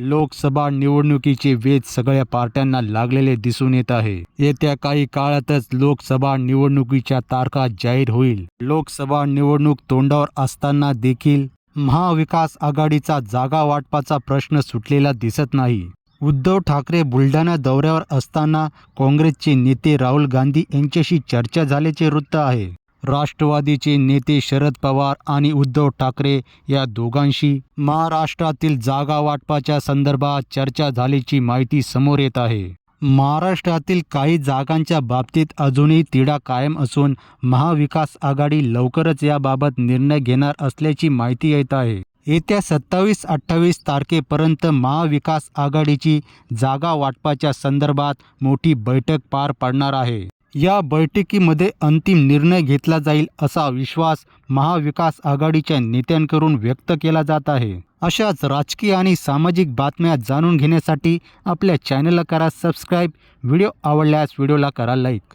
लोकसभा निवडणुकीचे वेध सगळ्या पार्ट्यांना लागलेले दिसून येत आहे. येत्या काही काळातच लोकसभा निवडणुकीच्या तारखा जाहीर होईल. लोकसभा निवडणूक तोंडावर असताना देखील महाविकास आघाडीचा जागा वाटपाचा प्रश्न सुटलेला दिसत नाही. उद्धव ठाकरे बुलढाणा दौऱ्यावर असताना काँग्रेसचे नेते राहुल गांधी यांच्याशी चर्चा झाल्याचे वृत्त आहे. राष्ट्रवादीचे नेते शरद पवार आणि उद्धव ठाकरे या दोघांशी महाराष्ट्रातील जागा वाटपाच्या संदर्भात चर्चा झाल्याची माहिती समोर येत आहे. महाराष्ट्रातील काही जागांच्या बाबतीत अजूनही तिढा कायम असून महाविकास आघाडी लवकरच याबाबत निर्णय घेणार असल्याची माहिती येत आहे. येत्या सत्तावीस अठ्ठावीस तारखेपर्यंत महाविकास आघाडीची जागा वाटपाच्या संदर्भात मोठी बैठक पार पडणार आहे. या बैठकीमध्ये अंतिम निर्णय घेतला जाईल असा विश्वास महाविकास आघाडीच्या नेत्यांकडून व्यक्त केला जात आहे. अशाच राजकीय आणि सामाजिक बातम्या जाणून घेण्यासाठी आपल्या चॅनलला करा सबस्क्राईब. व्हिडिओ आवडल्यास व्हिडिओला करा लाईक.